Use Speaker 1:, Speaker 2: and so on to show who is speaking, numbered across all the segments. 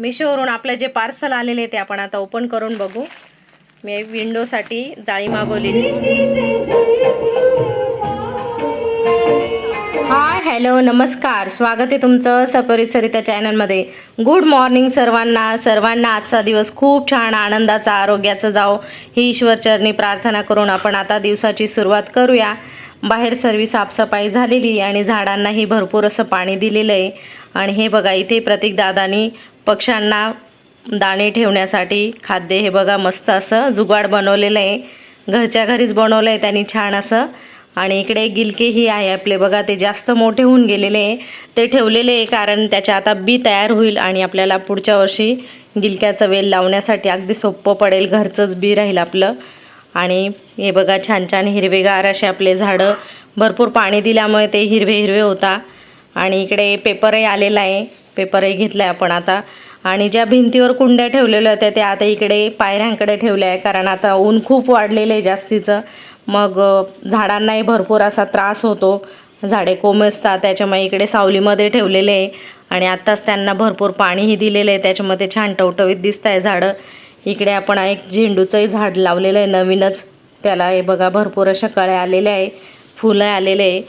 Speaker 1: मिशोवरून आपलं जे पार्सल आलेले ते आपण आता ओपन करून बघू. मी विंडोसाठी जाळी मागवलेली हाय हॅलो नमस्कार. स्वागत आहे तुमचं सपरित सरिता चॅनलमध्ये. गुड मॉर्निंग सर्वांना. सर्वांना आजचा दिवस खूप छान आनंदाचा आरोग्याचा जाओ ही ईश्वरचरणी प्रार्थना करून आपण आता दिवसाची सुरुवात करूया. बाहेर सर्व साफसफाई झालेली आणि झाडांनाही भरपूर असं पाणी दिलेलं आहे. आणि हे बघा इथे प्रतीकदादानी पक्ष्यांना दाणे ठेवण्यासाठी खाद्य हे बघा मस्त असं जुगाड बनवलेलं आहे. घरच्या घरीच बनवलं आहे त्यांनी छान असं. आणि इकडे गिलकेही आहे आपले. बघा ते जास्त मोठे होऊन गेलेले आहे. ते ठेवलेले आहे कारण त्याच्या आता बी तयार होईल आणि आपल्याला पुढच्या वर्षी गिलक्याचं वेल लावण्यासाठी अगदी सोपं पडेल. घरचंच बी राहील आपलं. आणि हे बघा छान छान हिरवेगार असे आपले झाडं. भरपूर पाणी दिल्यामुळे ते हिरवे हिरवे होता. आणि इकडे पेपरही आलेला आहे. पेपरही घेतला आहे आपण आता. आणि ज्या भिंतीवर कुंड्या ठेवलेल्या होत्या त्या आता इकडे पायऱ्यांकडे ठेवल्या आहे कारण आता ऊन खूप वाढलेलं आहे जास्तीचं. मग झाडांनाही भरपूर असा त्रास होतो. झाडे कोमेजतात त्याच्यामुळे इकडे सावलीमध्ये ठेवलेले आहे. आणि आत्ताच त्यांना भरपूर पाणीही दिलेलं आहे. त्याच्यामध्ये छान टवटवीत दिसत आहे झाडं. इकडे आपण एक झेंडूचंही झाड लावलेलं आहे नवीनच. त्याला हे बघा भरपूर अशा कळ्या आलेल्या आहे. फुलं आलेले आहे.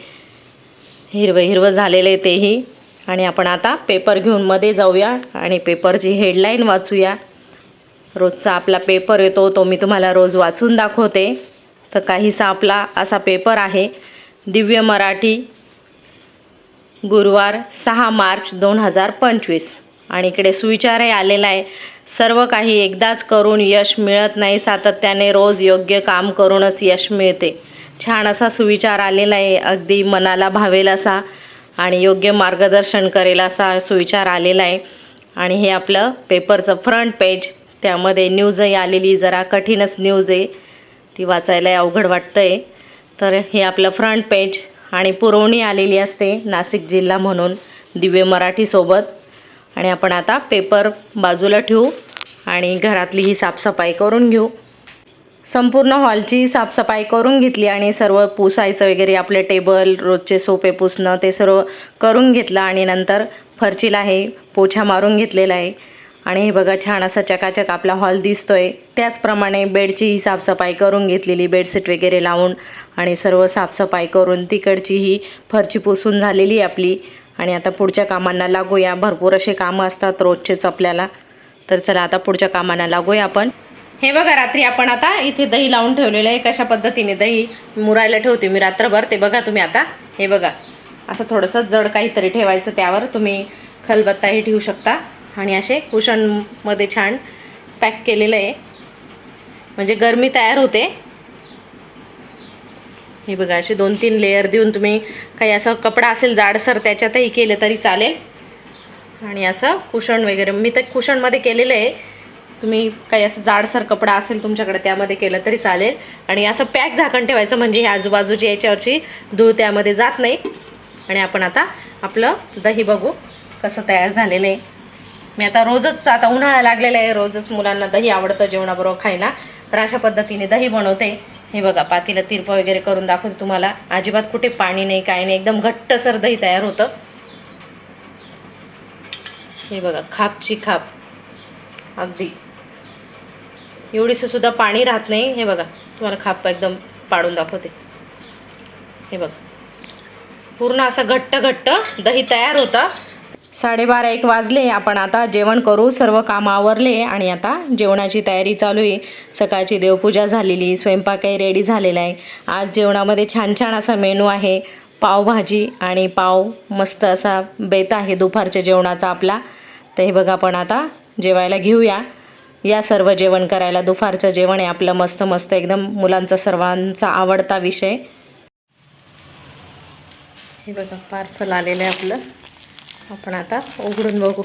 Speaker 1: हिरवं हिरवं झालेलं आहे तेही. आणि आपण आता पेपर घेऊन मध्ये जाऊया आणि पेपरची हेडलाईन वाचूया. रोजचा आपला पेपर येतो तो मी तुम्हाला रोज वाचून दाखवते. तर काहीसा आपला असा पेपर आहे दिव्य मराठी गुरुवार सहा मार्च दोन हजार पंचवीस. आणि इकडे सुविचारही आलेला आहे सर्व काही एकदाच करून यश मिळत नाही सातत्याने रोज योग्य काम करूनच यश मिळते. छान असा सुविचार आलेला आहे अगदी मनाला भावेल असा. आणि योग्य मार्गदर्शन करेल असा सुविचार आलेला आहे. आणि हे आपलं पेपरचं फ्रंट पेज त्यामध्ये न्यूजही आलेली जरा कठीणच न्यूज आहे. ती वाचायला अवघड वाटतं आहे तर हे आपलं फ्रंट पेज आणि पुरवणी आलेली असते नाशिक जिल्हा म्हणून दिव्य मराठीसोबत आणि आपण आता पेपर बाजूला ठेवू आणि घरातली ही साफसफाई करून घेऊ. संपूर्ण हॉलची साफसफाई करून घेतली आणि सर्व पुसायचं वगैरे आपले टेबल रोजचे सोफे पुसणं ते सर्व करून घेतलं आणि नंतर फरचीला हे पोछा मारून घेतलेला आहे. आणि हे बघा छान असा चकाचक आपला हॉल दिसतोय. त्याचप्रमाणे बेडचीही साफसफाई करून घेतलेली बेडशीट वगैरे लावून आणि सर्व साफसफाई करून तिकडची ही फरची पुसून झालेली आहे आपली. आणि आता पुढच्या कामांना लागूया. भरपूर असे कामं असतात रोजचेच आपल्याला. तर चला आता पुढच्या कामांना लागूया आपण. हे बघा रात्री आपण आता इथे दही लावून ठेवलेलं आहे. कशा पद्धतीने दही मुरायला ठेवते मी रात्रभर ते बघा तुम्ही आता. हे बघा असं थोडंसं जड काहीतरी ठेवायचं त्यावर. तुम्ही खलबत्ताही ठेवू शकता. आणि असे कुशनमध्ये छान पॅक केलेलं आहे. म्हणजे गरमी तयार होते. हे बघा असे दोन तीन लेअर देऊन तुम्ही काही असं कपडा असेल जाडसर त्याच्यातही केलं तरी चालेल. आणि असं कुशण वगैरे मी तर कुशनमध्ये केलेलं आहे. तुम्ही काही असं जाडसर कपडा असेल तुमच्याकडे त्यामध्ये केलं तरी चालेल. आणि असं पॅक झाकण ठेवायचं म्हणजे हे आजूबाजूची याच्यावरची धूळ त्यामध्ये जात नाही. आणि आपण आता आपलं दही बघू कसं तयार झालेलं आहे. मी आता रोजच आता उन्हाळा लागलेला आहे रोजच मुलांना दही आवडतं जेवणाबरोबर खायला. तर अशा पद्धतीने दही बनवते. हे बघा पातीला तिरपं वगैरे करून दाखवते तुम्हाला. अजिबात कुठे पाणी नाही काय नाही एकदम घट्टसर दही तयार होतं. हे बघा खापची खाप. अगदी. एवढीसं सुद्धा पाणी राहत नाही. हे बघा तुम्हाला खाप एकदम पाडून दाखवते. हे बघा. पूर्ण असं घट्ट घट्ट दही तयार होतं. साडेबारा एक वाजले. आपण आता जेवण करू. सर्व कामं आवरले आणि आता जेवणाची तयारी चालू आहे. सकाळची देवपूजा झालेली स्वयंपाकही रेडी झालेला आहे. आज जेवणामध्ये छान छान असा मेनू आहे. पावभाजी आणि पाव मस्त असा बेत आहे दुपारच्या जेवणाचा आपला. तर हे बघा आपण आता जेवायला घेऊया. या सर्व जेवण करायला. दुपारचं जेवण आहे आपलं मस्त मस्त एकदम मुलांचा सर्वांचा आवडता विषय. हे बघा पार्सल आलेलं आहे आपलं. आपण आता उघडून बघू.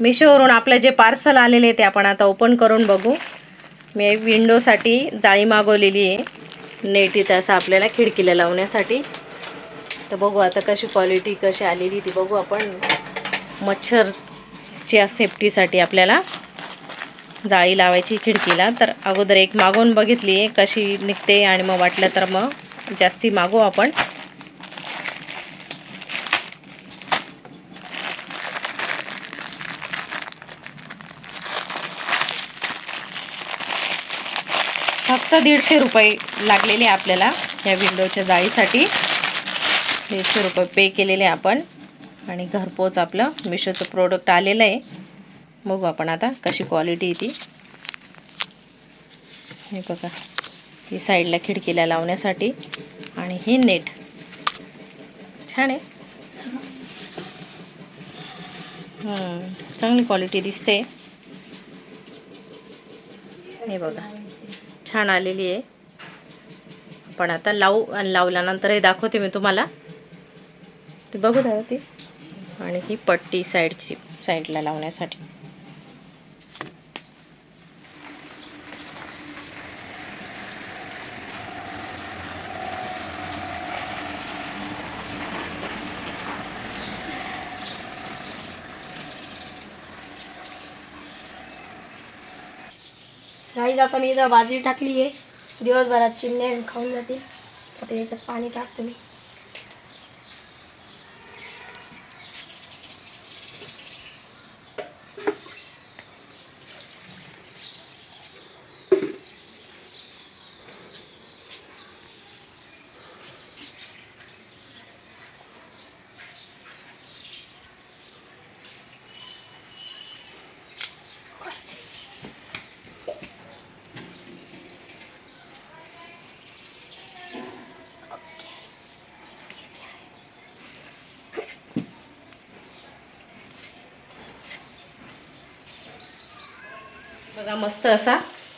Speaker 1: मिशोवरून आपलं जे पार्सल आलेले आहे ते आपण आता ओपन करून बघू. मी विंडोसाठी जाळी मागवलेली आहे. नेट इथं असं आपल्याला खिडकीला लावण्यासाठी. तर बघू आता कशी क्वालिटी कशी आलेली ती बघू आपण. मच्छर मागच्या सेफ्टीसाठी आपल्याला जाळी लावायची खिडकीला. तर अगोदर एक मागून बघितली कशी निघते आणि मग वाटलं तर मग जास्ती मागू आपण. फक्त दीडशे रुपये लागलेले आपल्याला या विंडोच्या जाळीसाठी. दीडशे रुपये पे केलेले आपण. आणि घरपोच आपलं मिशोचं प्रोडक्ट आलेलं आहे. बघू आपण आता कशी क्वालिटी आहे ती. हे बघा. ही साईडला खिडकीला लावण्यासाठी. आणि हे नेट छान आहे. चांगली क्वालिटी दिसते. हे बघा. छान आलेली आहे. पण आता लावू आणि लावल्यानंतर हे दाखवते मी तुम्हाला. ते बघू दादा ती. आणि ही पट्टी साईडची साईडला लावण्यासाठी.
Speaker 2: गाईज आता मी इथं बाजरी टाकली आहे दिवसभरात चिमण्या खाऊन जातील ते याच्यात पाणी टाकतो मी.
Speaker 1: बघा मस्त असा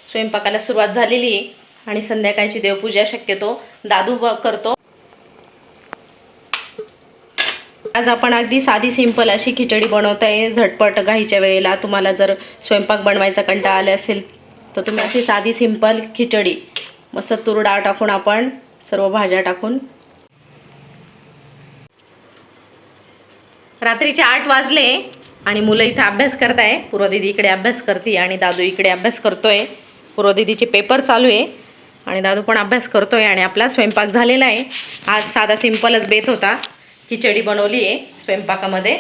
Speaker 1: स्वयंपाकाला सुरुवात झालेली आहे. आणि संध्याकाळची देवपूजा शक्यतो दादू करतो. आज आपण अगदी साधी सिंपल अशी खिचडी बनवत आहे. झटपट घाईच्या वेळेला तुम्हाला जर स्वयंपाक बनवायचा कंटाळा आला असेल तर तुम्ही अशी साधी सिंपल खिचडी. मस्त तूर डाळ टाकून आपण सर्व भाज्या टाकून. रात्रीचे आठ वाजले. आणि मुलं इथं अभ्यास करत आहे पूर्वदिदी इकडे अभ्यास करते आणि दादू इकडे अभ्यास करतोय. पूर्वदिदीचे पेपर चालू आहे. आणि दादू पण अभ्यास करतोय आणि आपला स्वयंपाक झालेला आहे. आज साधा सिंपलच बेत होता. खिचडी बनवली आहे स्वयंपाकामध्ये.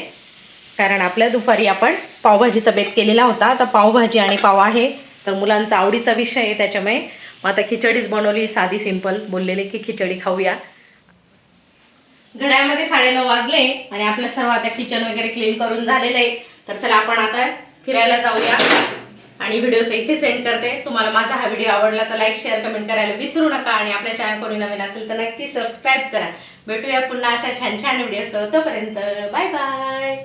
Speaker 1: कारण आपल्या दुपारी आपण पावभाजीचा बेत केलेला होता. तर पावभाजी आणि पाव आहे. तर मुलांचा आवडीचा विषय आहे त्याच्यामुळे. मग आता खिचडीच बनवली. साधी सिंपल. बोललेले की खिचडी खाऊया. घड्यामध्ये साडेनऊ वाजले आणि आपलं सर्व आता किचन वगैरे क्लीन करून झालेलं आहे. तर चला आपण आता फिरायला जाऊया. आणि व्हिडिओचं इथेच एंड करते. तुम्हाला माझा हा व्हिडिओ आवडला तर लाईक शेअर कमेंट करायला विसरू नका. आणि आपल्या चॅनल कोणी नवीन असेल तर नक्की सबस्क्राईब करा. भेटूया पुन्हा अशा छान छान व्हिडिओ तोपर्यंत बाय बाय